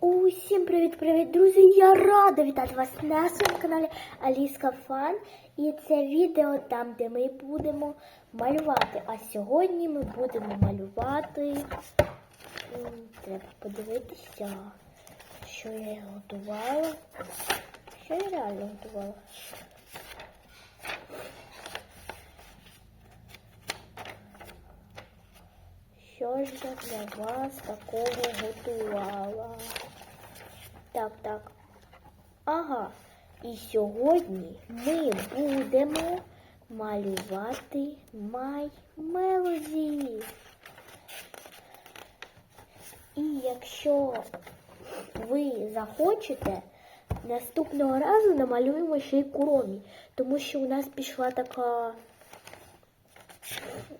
Усім привіт-привіт, друзі! Я рада вітати вас на своєму каналі Аліска Фан. І це відео там, де ми будемо малювати. А сьогодні ми будемо малювати. Треба подивитися, що я готувала. Що я реально готувала? Що ж я для вас такого готувала? Так, так. Ага. І сьогодні ми будемо малювати My Melody. І якщо ви захочете, наступного разу намалюємо ще й куромі, тому що у нас пішла така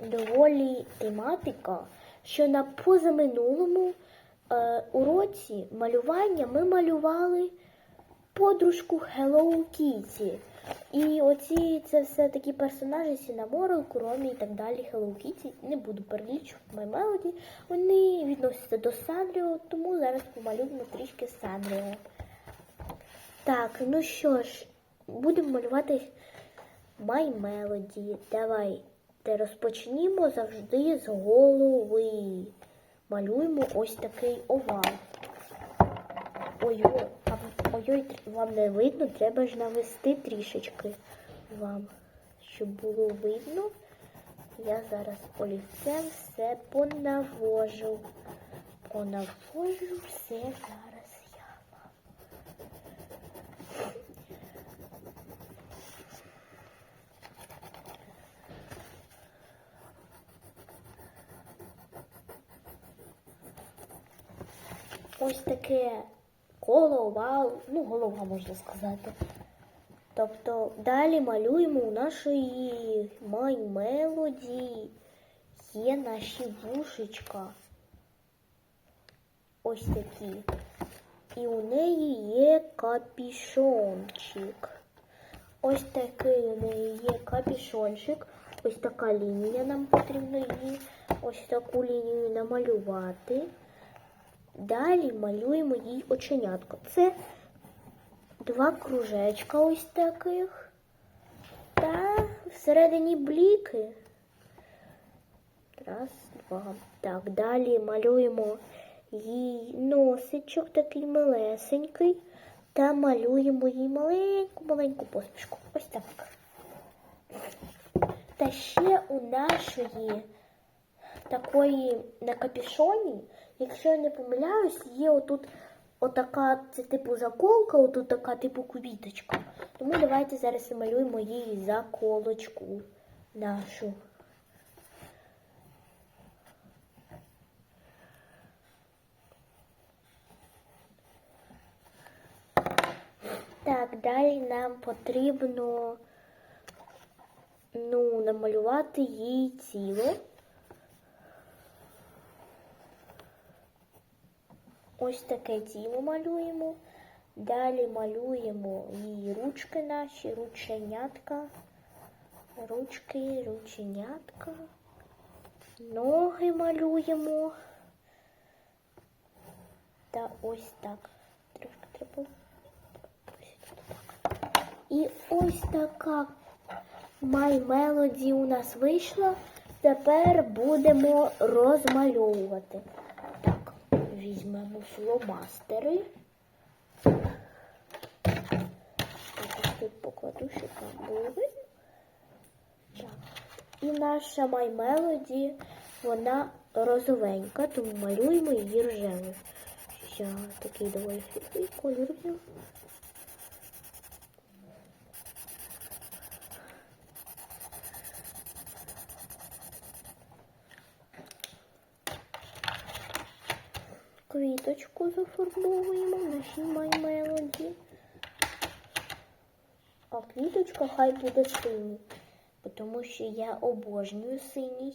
доволі тематика, що на позаминулому е, уроці малювання ми малювали подружку Hello Kitty. І оці це все такі персонажі Сінаморел, Куромі і так далі. Hello Kitty. Не буду перелічувати My Melody. Вони відносяться до Санріо, тому зараз помалюємо трішки Санріо. Так, ну що ж, будемо малювати My Melody. Давай. Та розпочнімо завжди з голови. Малюємо ось такий овал. Ой-ой, ой-ой, вам не видно, треба ж навести трішечки вам, щоб було видно. Я зараз олівцем все понавожу. Понавожу все зараз я вам. Ось таке коло, овал, ну, голова можна сказати. Тобто далі малюємо у нашої My Melody є наші вушечка. Ось такі. І у неї є капішончик. Ось такий у неї є капішончик. Ось така лінія нам потрібно її. Ось таку лінію намалювати. Далі малюємо їй оченятко. Це два кружечка ось таких. Та всередині бліки. Раз, два. Так, далі малюємо їй носичок такий малесенький. Та малюємо їй маленьку-маленьку посмішку. Ось так. Та ще у нашої такої на капішоні, якщо я не помиляюсь, є отут отака, це типу заколка, отут така типу квіточка. Тому давайте зараз намалюємо її заколочку нашу. Так, далі нам потрібно ну, намалювати їй тіло. Ось таке тіло малюємо. Далі малюємо її ручки наші, рученятка, ручки, рученятка, ноги малюємо. Та ось так. Трошки треба. І ось така My Melody у нас вийшла. Тепер будемо розмальовувати. Так, візьмемо фломастери. Ось тут покладу, щоб там. Так. І наша My Melody, вона розовенька, тому малюємо її рожевою. Такий доволі світлий колір Квіточку зафарбовуємо в нашій Melody. А квіточка хай буде синій, тому що я обожнюю синій.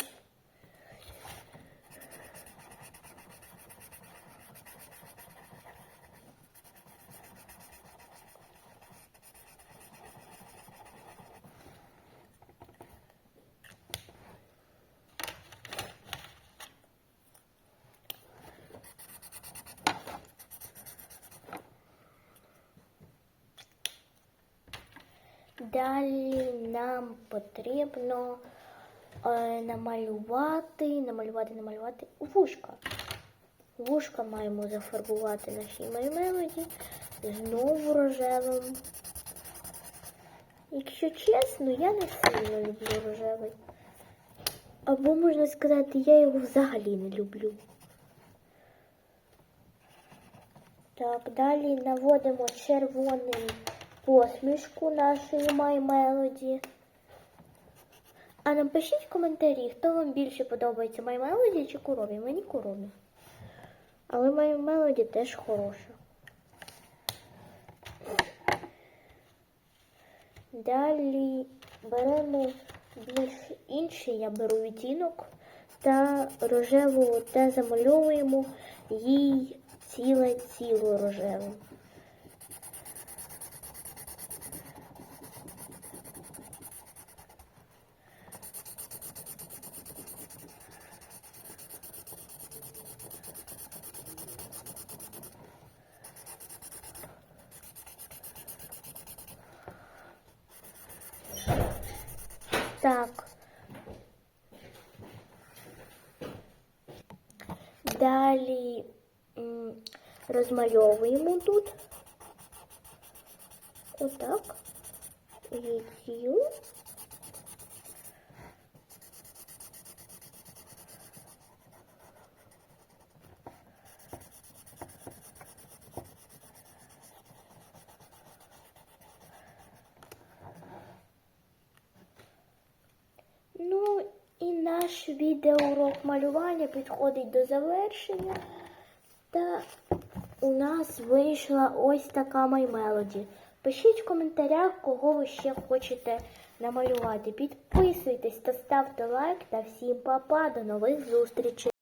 Далі нам потрібно е, намалювати, намалювати, намалювати вушка. Вушка маємо зафарбувати нашій маймелоді знову рожевим. Якщо чесно, я не сильно люблю рожевий. Або можна сказати, я його взагалі не люблю. Так, далі наводимо червоним посмішку нашої My Melody. А напишіть в коментарі, хто вам більше подобається My Melody чи Куромі. Мені Куромі. Але My Melody теж хороша. Далі беремо більш інший, я беру відтінок та рожеву та замальовуємо їй ціле ціло рожевим. Так. Далі розмальовуємо тут. Отак. Її. Ну і наш відеоурок малювання підходить до завершення. Та у нас вийшла ось така маймелоді. Пишіть в коментарях, кого ви ще хочете намалювати. Підписуйтесь та ставте лайк. Та всім па-па, до нових зустрічей!